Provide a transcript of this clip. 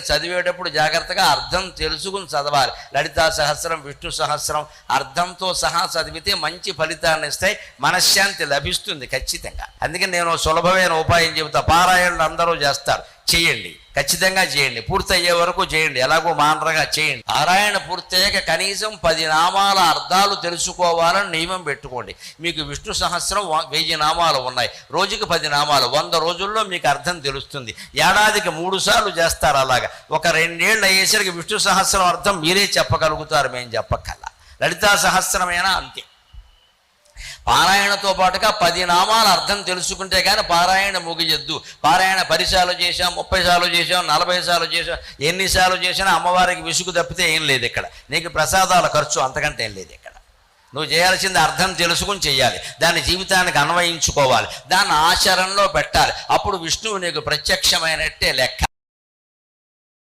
చదివేటప్పుడు జాగ్రత్తగా అర్థం తెలుసుకుని చదవాలి. లలితా సహస్రం విష్ణు సహస్రం అర్థంతో సహా చదివితే మంచి ఫలితాన్ని ఇస్తాయి మనశ్శాంతి లభిస్తుంది ఖచ్చితంగా. అందుకని నేను సులభమైన ఉపాయం చెబుతా. పారాయణలు అందరూ చేస్తారు. చేయండి. ఖచ్చితంగా చేయండి. పూర్తయ్యే వరకు చేయండి. ఎలాగో మానరగా చేయండి. పారాయణ పూర్తయ్యాక కనీసం పది నామాల అర్థాలు తెలుసుకోవాలని నియమం పెట్టుకోండి. మీకు విష్ణు సహస్రం వెయ్యి నామాలు ఉన్నాయి. రోజుకి పది నామాలు. వంద రోజుల్లో మీకు అర్థం తెలుస్తుంది. ఏడాదికి మూడు సార్లు చేస్తారు అలాగా. ఒక రెండేళ్ళు అయ్యేసరికి విష్ణు సహస్రం అర్థం మీరే చెప్పగలుగుతారు. మేము చెప్పక్కల్లా లలితా సహస్రమైనా? అంతే. పారాయణతో పాటుగా పది నామాల అర్థం తెలుసుకుంటే కానీ పారాయణ ముగియద్దు. పారాయణ పరిసార్లు చేశాం ముప్పై సార్లు చేశాం నలభై సార్లు చేశాం ఎన్నిసార్లు చేసినా అమ్మవారికి విసుగు తప్పితే ఏం లేదు ఇక్కడ. నీకు ప్రసాదాల ఖర్చు అంతకంటే ఏం లేదు ఇక్కడ. నువ్వు చేయాల్సింది అర్థం తెలుసుకుని చేయాలి దాని జీవితానికి అన్వయించుకోవాలి. దాన్ని ఆచరణలో పెట్టాలి. అప్పుడు విష్ణువు నీకు ప్రత్యక్షమైనట్టే లెక్క.